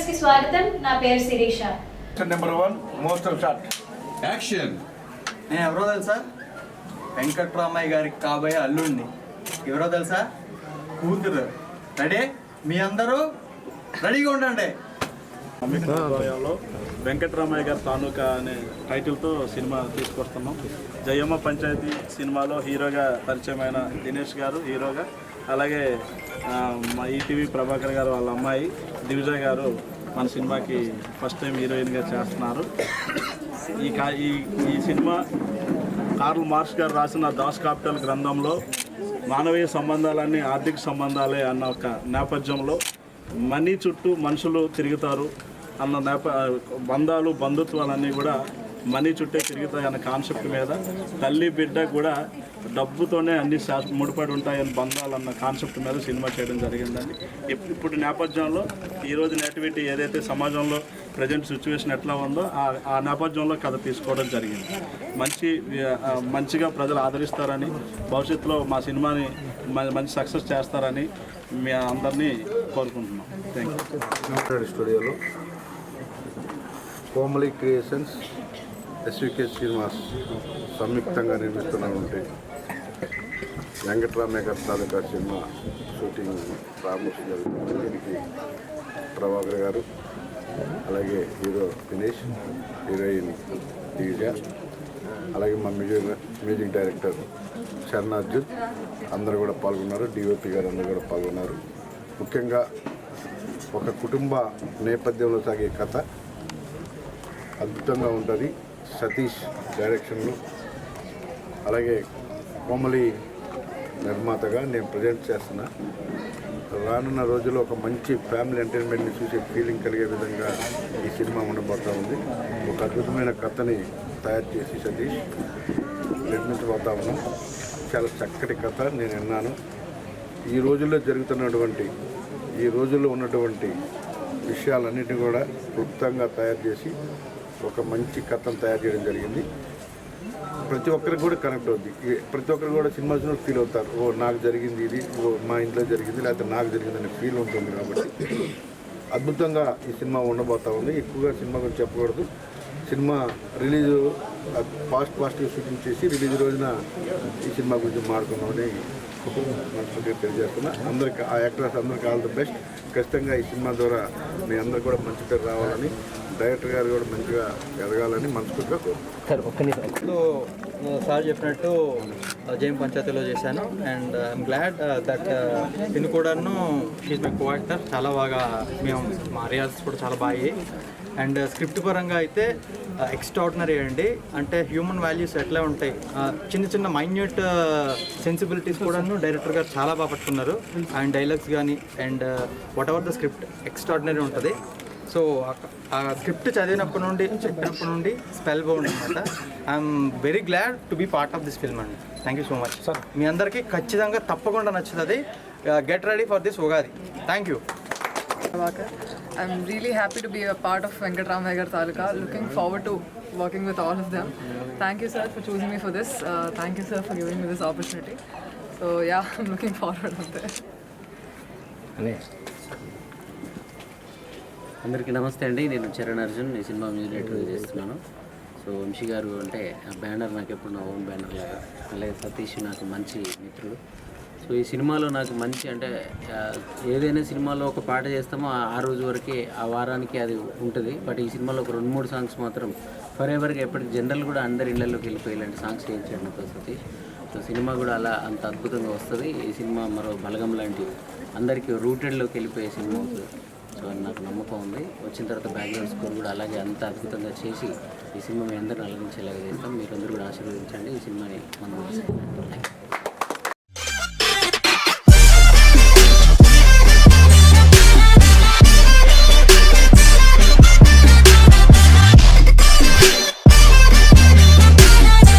న్యూస్కి స్వాగతం. నా పేరు Sirisha. Number one మోస్టర్ shot action నేను ఎవరో తెలుసా? వెంకట్రామయ్య గారికి కాబోయే అల్లుడిని. ఎవరో తెలుసా? కూతురు. రెడీ మీ అందరూ రెడీగా ఉండండి. ఆధ్వర్యంలో వెంకటరామయ్య గారి తాలూకా అనే టైటిల్తో సినిమా తీసుకొస్తున్నాం. జయమ్మ పంచాయతీ సినిమాలో హీరోగా పరిచయమైన దినేష్ గారు హీరోగా. అలాగే మా ఈటీవీ ప్రభాకర్ గారు వాళ్ళ అమ్మాయి దివిజ గారు మన సినిమాకి ఫస్ట్ టైం హీరోయిన్గా చేస్తున్నారు. ఈ కా ఈ ఈ సినిమా కార్ల్ మార్క్స్ గారు రాసిన దాస్ కాపిటల్ గ్రంథంలో మానవీయ సంబంధాలన్నీ ఆర్థిక సంబంధాలే అన్న ఒక నేపథ్యంలో మనీ చుట్టూ మనుషులు తిరుగుతారు అన్న నేప బంధాలు బంధుత్వాలన్నీ కూడా మనీ చుట్టే తిరుగుతాయి అన్న కాన్సెప్ట్ మీద తల్లి బిడ్డ కూడా డబ్బుతోనే అన్ని శా- ముడిపడి ఉంటాయని బంధాలన్న కాన్సెప్ట్ మీద సినిమా చేయడం జరిగిందండి. ఇప్పుడు నేపథ్యంలో ఈరోజు నేటివిటీ ఏదైతే సమాజంలో ప్రజెంట్ సిచ్యువేషన్ ఎట్లా ఉందో ఆ నేపథ్యంలో కథ తీసుకోవడం జరిగింది. మంచి మంచిగా ప్రజలు ఆదరిస్తారని భవిష్యత్తులో మా సినిమాని మంచి సక్సెస్ చేస్తారని మీ అందరినీ కోరుకుంటున్నాం. థ్యాంక్ యూ స్టూడియోలో కోమలి క్రియేషన్స్ ఎస్వికే శ్రీనివాస్ సంయుక్తంగా నిర్మిస్తున్నటువంటి వెంకటరామయ్య గారి తాలూకా సినిమా షూటింగ్ ప్రారంభించడం జరుగుతుంది దీనికి ప్రభాకర్ గారు అలాగే హీరో దినేష్ హీరోయిన్ దివిజ అలాగే మా మ్యూజిక్ మ్యూజిక్ డైరెక్టర్ శరణార్జున్ అందరూ కూడా పాల్గొన్నారు డిఓపి గారు అందరూ కూడా పాల్గొన్నారు. ముఖ్యంగా ఒక కుటుంబ నేపథ్యంలో సాగే కథ అద్భుతంగా ఉంటుంది. సతీష్ డైరెక్షన్లో అలాగే కోమలి నిర్మాతగా నేను ప్రజెంట్ చేస్తున్నా. రానున్న రోజుల్లో ఒక మంచి ఫ్యామిలీ ఎంటర్టైన్మెంట్ని చూసే ఫీలింగ్ కలిగే విధంగా ఈ సినిమా ఉండబోతా ఉంది. ఒక అద్భుతమైన కథని తయారు చేసి సతీష్ నిర్మించబోతా ఉన్నాం. చాలా చక్కటి కథ నేను విన్నాను. ఈ రోజుల్లో జరుగుతున్నటువంటి ఈ రోజుల్లో ఉన్నటువంటి విషయాలన్నిటిని కూడా క్లుప్తంగా తయారు చేసి ఒక మంచి కథను తయారు చేయడం జరిగింది. ప్రతి ఒక్కరికి కూడా కనెక్ట్ అవుద్ది. ప్రతి ఒక్కరు కూడా సినిమా చూసిన ఫీల్ అవుతారు. ఓ నాకు జరిగింది ఇది. ఓ మా ఇంట్లో జరిగింది. లేకపోతే నాకు జరిగింది అనే ఫీల్ ఉంటుంది కాబట్టి. అద్భుతంగా ఈ సినిమా ఉండబోతా ఉంది. ఎక్కువగా సినిమా గురించి చెప్పకూడదు. సినిమా రిలీజ్ ఫాస్ట్ ఫాస్ట్గా షూటింగ్ చేసి రిలీజ్ రోజున ఈ సినిమా గురించి మాట్లాడుకున్నామని మనస్ఫూర్తిగా తెలియజేస్తున్నా. అందరికి ఆ యాక్టర్స్ అందరికి ఆల్ ది బెస్ట్. ఖచ్చితంగా ఈ సినిమా ద్వారా మీ అందరు కూడా మంచి పేరు రావాలని డైరెక్టర్ గారు కూడా మంచిగా ఎదగాలని మనస్ఫూర్తిగా కోరుకుంటున్నాను సో సార్ చెప్పినట్టు జైన్ పంచాయతీలో చేశాను. అండ్ ఐఎమ్ గ్లాడ్ దట్ తిను కూడాను ఈజ్ మై కో యాక్టర్ చాలా బాగా మేము మా రియాల్స్ కూడా చాలా బాగా అయ్యాయి. అండ్ స్క్రిప్ట్ పరంగా అయితే ఎక్స్ట్రాడినరీ అండి. అంటే హ్యూమన్ వాల్యూస్ ఎట్లా ఉంటాయి? చిన్న చిన్న మైన్యూట్ సెన్సిబిలిటీస్ కూడాను డైరెక్టర్ గారు చాలా బాగా పట్టుకున్నారు. అండ్ డైలాగ్స్ కానీ and whatever the script extraordinary ఉంటుంది. సో ఆ స్క్రిప్ట్ చదివినప్పటి నుండి చెప్పినప్పటి నుండి స్పెల్ బౌండ్ అనమాట I'm very glad to be part of this film అండి thank you so much sir మీ అందరికీ ఖచ్చితంగా తప్పకుండా నచ్చుతుంది. Get ready for this Ugadi. Thank you I'm really happy to be a part of Venkataramayya గారి తాలూకా. Looking forward to working with all of them thank you sir for choosing me for this thank you sir for giving me this opportunity so yeah looking forward అంతే అందరికీ నమస్తే అండి. నేను చరణ్ అర్జున్ ఈ cinema music director చేస్తున్నాను. So Vamsi గారు అంటే ఆ బ్యానర్ నాకు ఎప్పుడు నా ఓన్ బ్యానర్ లాగా అలాగే సతీష్ నాకు మంచి మిత్రుడు. సో ఈ సినిమాలో నాకు మంచి అంటే ఏదైనా సినిమాలో ఒక పాట చేస్తామో ఆ- రోజు వరకే ఆ వారానికి అది ఉంటుంది. బట్ ఈ సినిమాలో ఒక రెండు మూడు సాంగ్స్ మాత్రం ఫర్ ఎవర్గా ఎప్పటికి జనరల్ కూడా అందరి ఇళ్ళలోకి వెళ్ళిపోయి ఇలాంటి సాంగ్స్ చేయించాడు నాతో సతీష్. సో సినిమా కూడా అలా అంత అద్భుతంగా వస్తుంది. ఈ సినిమా మరో బలగం లాంటి అందరికీ రూటెడ్లోకి వెళ్ళిపోయే సినిమా. అవుతుంది చేస్తారు అని నాకు నమ్మకం ఉంది. వచ్చిన తర్వాత బ్యాక్గ్రౌండ్ స్కోర్ కూడా అలాగే అంత అద్భుతంగా చేసి ఈ సినిమా మీ అందరూ అలగించేలాగా చేస్తాం. మీరందరూ కూడా ఆశీర్వదించండి. ఈ సినిమాని మనం